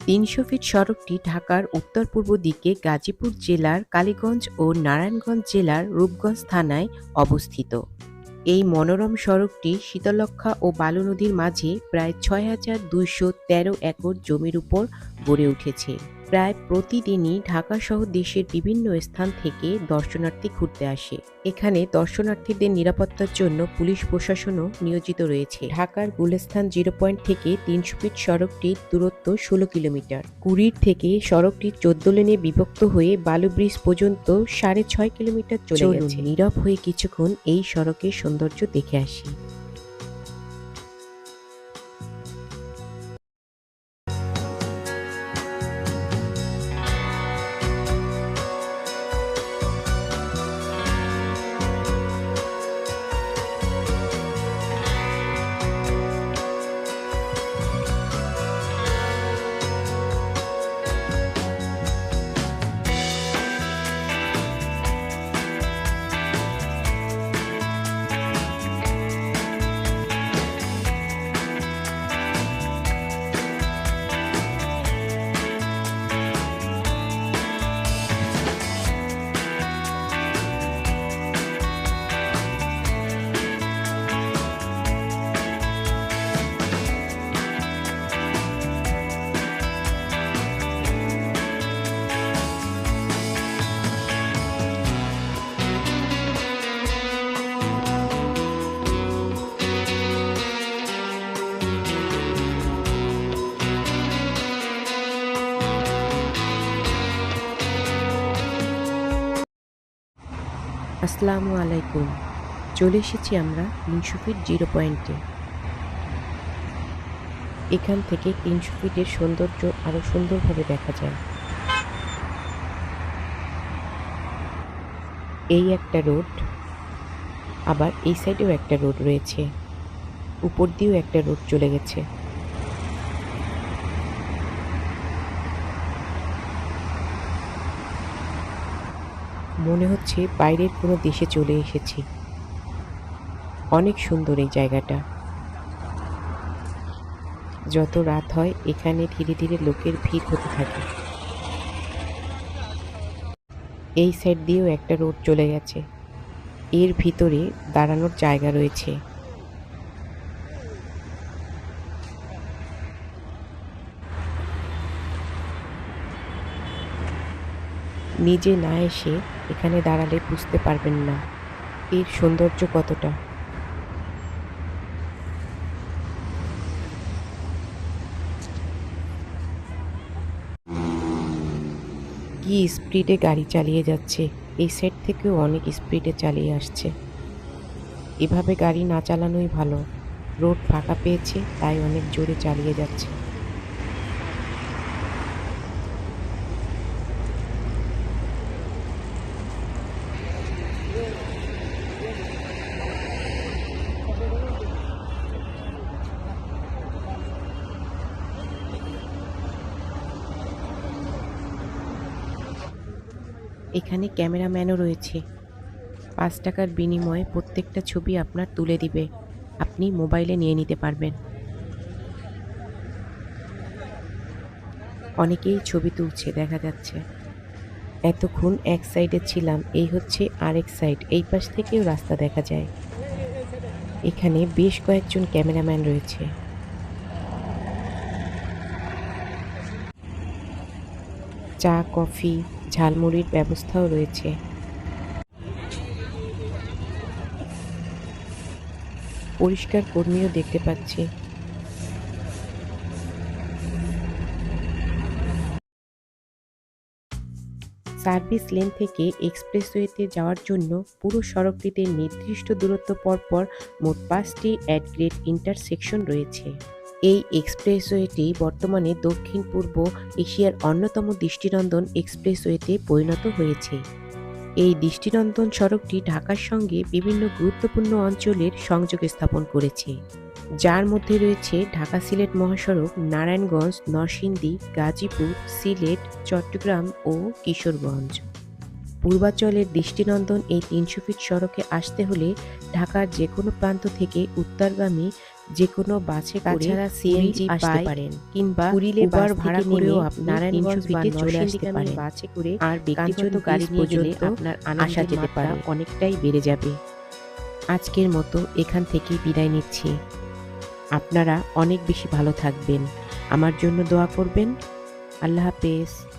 তিনশো ফিট সড়কটি ঢাকার উত্তর পূর্ব দিকে গাজীপুর জেলার কালীগঞ্জ ও নারায়ণগঞ্জ জেলার রূপগঞ্জ থানায় অবস্থিত। এই মনোরম সড়কটি শীতলক্ষা ও বালু নদীর মাঝে প্রায় ছয় হাজার দুইশো তেরো একর জমির উপর গড়ে উঠেছে। প্রায় প্রতিদিনই ঢাকা সহ দেশের বিভিন্ন স্থান থেকে দর্শনার্থী ঘুরতে আসে। এখানে দর্শনার্থীদের নিরাপত্তার জন্য পুলিশ প্রশাসনও নিয়োজিত রয়েছে। ঢাকার গুলেস্থান জিরো পয়েন্ট থেকে তিনশো ফিট সড়কটির দূরত্ব ষোলো কিলোমিটার। কুড়ির থেকে সড়কটি চোদ্দ লেনে বিভক্ত হয়ে বালু ব্রিজ পর্যন্ত সাড়ে ছয় কিলোমিটার চলে গেছে। নীরব হয়ে কিছুক্ষণ এই সড়কের সৌন্দর্য দেখে আসি। আসসালামু আলাইকুম। চলে এসেছি আমরা তিনশো ফিট জিরো পয়েন্টে। এখান থেকে তিনশো ফিটের সৌন্দর্য আরও সুন্দরভাবে দেখা যায়। এই একটা রোড, আবার এই সাইডেও একটা রোড রয়েছে। উপর দিয়েও একটা রোড চলে গেছে। মনে হচ্ছে বাইরের কোনো দেশে চলে এসেছি। অনেক সুন্দর এই জায়গাটা। যত রাত হয়, এখানে ধীরে ধীরে লোকের ভিড় হতে থাকে। এই সাইড দিয়েও একটা রোড চলে গেছে। এর ভিতরে দাঁড়ানোর জায়গা রয়েছে। নিজে না এসে এখানে দাঁড়ালে বুঝতে পারবেন না। এর সৌন্দর্য কতটা? কি স্পিডে গাড়ি চালিয়ে যাচ্ছে? এই সেট থেকেও অনেক স্পিডে চালিয়ে আসছে। এভাবে গাড়ি না চালানোই ভালো। রোড ফাঁকা পেয়েছে, তাই অনেক জোরে চালিয়ে যাচ্ছে। এখানে ক্যামেরাম্যানও রয়েছে। পাঁচ টাকার বিনিময়ে প্রত্যেকটা ছবি আপনার তুলে দিবে। আপনি মোবাইলে নিয়ে নিতে পারবেন। অনেকেই ছবি তুলছে, দেখা যাচ্ছে। এতক্ষণ এক সাইডে ছিলাম, এই হচ্ছে আরেক সাইড, এই পাশ থেকেও রাস্তা দেখা যায়। এখানে বেশ কয়েকজন ক্যামেরাম্যান রয়েছে। চা, কফি, ঝালমুড়ির ব্যবস্থাও রয়েছে। পরিষ্কার কর্মীও দেখতে পাচ্ছি। সার্ভিস লেন থেকে এক্সপ্রেসওয়েতে যাওয়ার জন্য পুরো সড়কটিতে নির্দিষ্ট দূরত্ব পরপর মোট পাঁচটি অ্যাড গ্রেড ইন্টারসেকশন রয়েছে। এই এক্সপ্রেসওয়েটি বর্তমানে দক্ষিণ, পূর্ব এশিয়ার অন্যতম দৃষ্টিনন্দন এক্সপ্রেসওয়েতে পরিণত হয়েছে। এই দৃষ্টিনন্দন সড়কটি ঢাকার সঙ্গে বিভিন্ন গুরুত্বপূর্ণ অঞ্চলের সংযোগ স্থাপন করেছে। যার মধ্যে রয়েছে ঢাকা সিলেট মহাসড়ক, নারায়ণগঞ্জ, নরসিংদী, গাজীপুর, সিলেট, চট্টগ্রাম ও কিশোরগঞ্জ। পূর্বাঞ্চলের দৃষ্টিনন্দন এই তিনশো ফিট সড়কে আসতে হলে ঢাকার যে কোনো প্রান্ত থেকে উত্তরগামী যে কোনো বাসে তাছাড়া সিএনজি আসতে পারেন কিংবা পুরীলে বাস ভাড়া করেও আপনি নারায়ণগঞ্জ নারায়ণগঞ্জ চলে আসতে পারেন। বাসে করে আর ব্যক্তিগত গাড়ি নিয়ে গেলে আপনার আসা যেতে পারে। অনেকটাই বেড়ে যাবে। আজকের মতো এখান থেকেই বিদায় নিচ্ছি। আপনারা অনেক বেশি ভালো থাকবেন। আমার জন্য দোয়া করবেন। আল্লাহ হাফেজ।